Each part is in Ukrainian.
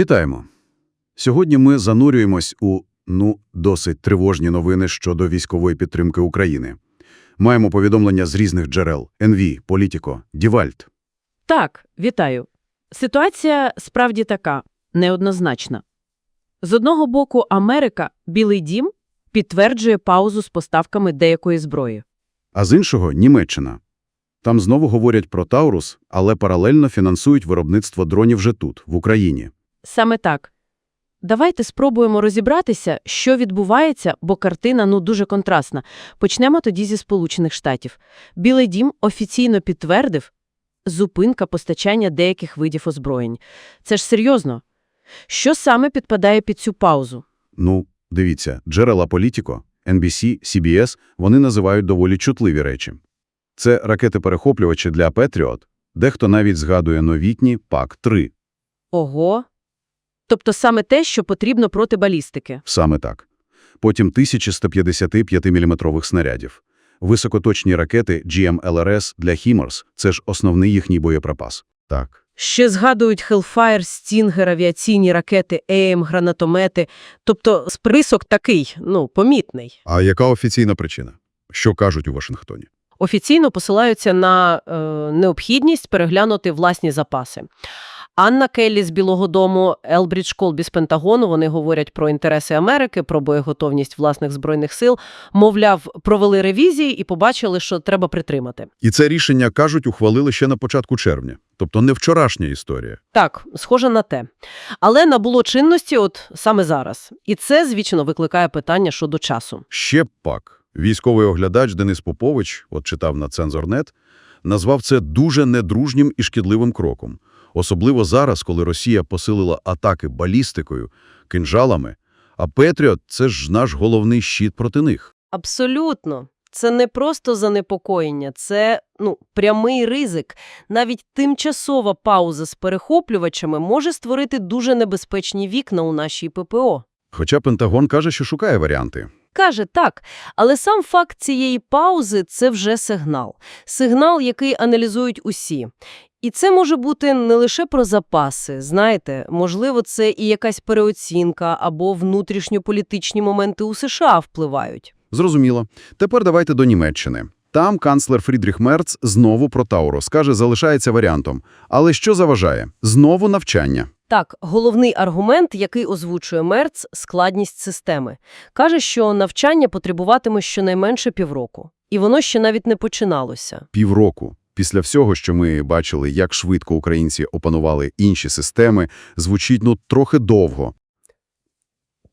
Вітаємо! Сьогодні ми занурюємось у, ну, досить тривожні новини щодо військової підтримки України. Маємо повідомлення з різних джерел – НВ, Політіко, Дівальт. Так, вітаю. Ситуація справді така, неоднозначна. З одного боку, Америка, Білий дім, підтверджує паузу з поставками деякої зброї. А з іншого – Німеччина. Там знову говорять про Таурус, але паралельно фінансують виробництво дронів вже тут, в Україні. Саме так. Давайте спробуємо розібратися, що відбувається, бо картина ну дуже контрастна. Почнемо тоді зі Сполучених Штатів. Білий дім офіційно підтвердив зупинка постачання деяких видів озброєнь. Це ж серйозно. Що саме підпадає під цю паузу? Ну, дивіться, джерела Політіко, NBC, CBS – вони називають доволі чутливі речі. Це ракети-перехоплювачі для Петріот, дехто навіть згадує новітні ПАК-3. Ого. Тобто саме те, що потрібно проти балістики. Саме так. Потім 1155 мм снарядів. Високоточні ракети GMLRS для HIMARS – це ж основний їхній боєприпас. Так. Ще згадують Hellfire, Stinger, авіаційні ракети, ЕМ, гранатомети. Тобто список такий, ну, помітний. А яка офіційна причина? Що кажуть у Вашингтоні? Офіційно посилаються на е, необхідність переглянути власні запаси. Анна Келлі з Білого дому, Елбрідж Колбі з Пентагону, вони говорять про інтереси Америки, про боєготовність власних збройних сил. Мовляв, провели ревізії і побачили, що треба притримати. І це рішення, кажуть, ухвалили ще на початку червня. Тобто не вчорашня історія. Так, схоже на те. Але набуло чинності от саме зараз. І це, звічно, викликає питання щодо часу. Ще пак. Військовий оглядач Денис Попович, от читав на Цензорнет, назвав це дуже недружнім і шкідливим кроком. Особливо зараз, коли Росія посилила атаки балістикою, кинжалами, а Петріот – це ж наш головний щит проти них. Абсолютно. Це не просто занепокоєння, це ну, прямий ризик. Навіть тимчасова пауза з перехоплювачами може створити дуже небезпечні вікна у нашій ППО. Хоча Пентагон каже, що шукає варіанти. Каже так, але сам факт цієї паузи – це вже сигнал. Сигнал, який аналізують усі. І це може бути не лише про запаси, знаєте, можливо, це і якась переоцінка або внутрішньополітичні моменти у США впливають. Зрозуміло. Тепер давайте до Німеччини. Там канцлер Фрідріх Мерц знову про Таурус. Каже, залишається варіантом. Але що заважає? Знову навчання. Так, головний аргумент, який озвучує Мерц – складність системи. Каже, що навчання потребуватиме щонайменше півроку. І воно ще навіть не починалося. Півроку. Після всього, що ми бачили, як швидко українці опанували інші системи, звучить, ну, трохи довго.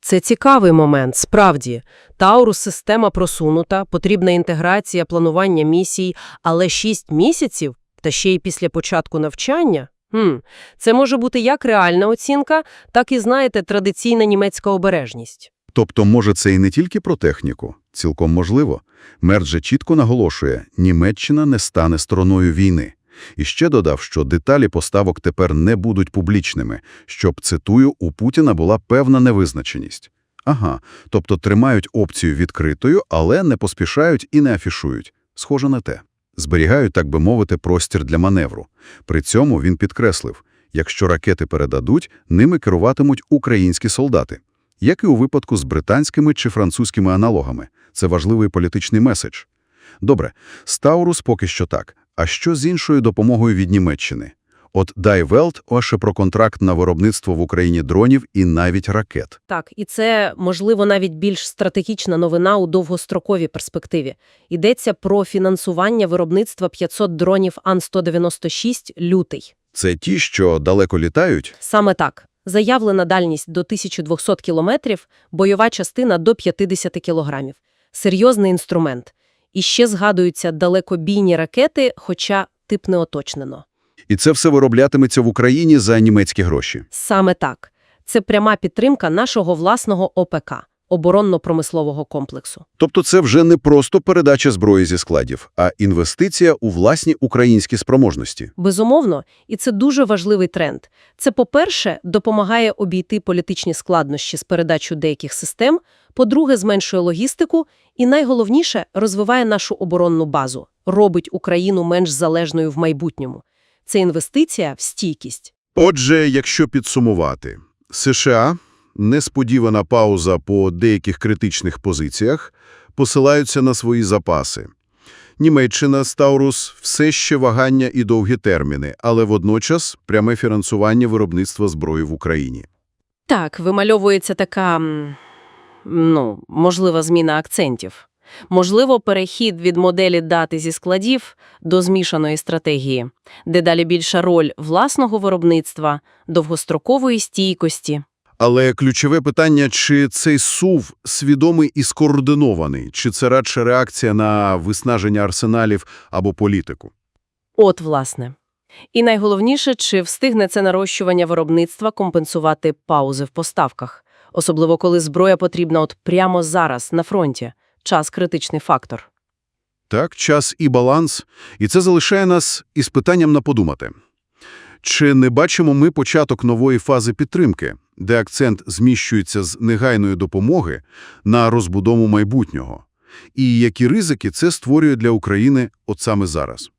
Це цікавий момент, справді. Таурус – система просунута, потрібна інтеграція, планування місій, але 6 місяців, та ще й після початку навчання? Хм, це може бути як реальна оцінка, так і, знаєте, традиційна німецька обережність. Тобто, може, це і не тільки про техніку. Цілком можливо. Мерц же чітко наголошує, Німеччина не стане стороною війни. І ще додав, що деталі поставок тепер не будуть публічними, щоб, цитую, у Путіна була певна невизначеність. Ага, тобто тримають опцію відкритою, але не поспішають і не афішують. Схоже на те. Зберігають, так би мовити, простір для маневру. При цьому він підкреслив, якщо ракети передадуть, ними керуватимуть українські солдати. Як і у випадку з британськими чи французькими аналогами. Це важливий політичний меседж. Добре, Стаурус поки що так. А що з іншою допомогою від Німеччини? От Welt ось про контракт на виробництво в Україні дронів і навіть ракет. Так, і це, можливо, навіть більш стратегічна новина у довгостроковій перспективі. Йдеться про фінансування виробництва 500 дронів Ан-196 «Лютий». Це ті, що далеко літають? Саме так. Заявлена дальність до 1200 кілометрів, бойова частина до 50 кілограмів. Серйозний інструмент. І ще згадуються далекобійні ракети, хоча тип не оточнено. І це все вироблятиметься в Україні за німецькі гроші. Саме так. Це пряма підтримка нашого власного ОПК – оборонно-промислового комплексу. Тобто це вже не просто передача зброї зі складів, а інвестиція у власні українські спроможності. Безумовно, і це дуже важливий тренд. Це, по-перше, допомагає обійти політичні складнощі з передачою деяких систем, по-друге, зменшує логістику і, найголовніше, розвиває нашу оборонну базу, робить Україну менш залежною в майбутньому. Це інвестиція в стійкість. Отже, якщо підсумувати, США, несподівана пауза по деяких критичних позиціях, посилаються на свої запаси. Німеччина, Стаурус – все ще вагання і довгі терміни, але водночас пряме фінансування виробництва зброї в Україні. Так, вимальовується така, ну, можлива зміна акцентів. Можливо, перехід від моделі дати зі складів до змішаної стратегії, де далі більша роль власного виробництва, довгострокової стійкості. Але ключове питання, чи цей сув свідомий і скоординований, чи це радше реакція на виснаження арсеналів або політику? От, власне. І найголовніше, чи встигне це нарощування виробництва компенсувати паузи в поставках, особливо коли зброя потрібна от прямо зараз, на фронті. Час – критичний фактор. Так, час і баланс. І це залишає нас із питанням на подумати. Чи не бачимо ми початок нової фази підтримки, де акцент зміщується з негайної допомоги на розбудову майбутнього? І які ризики це створює для України от саме зараз?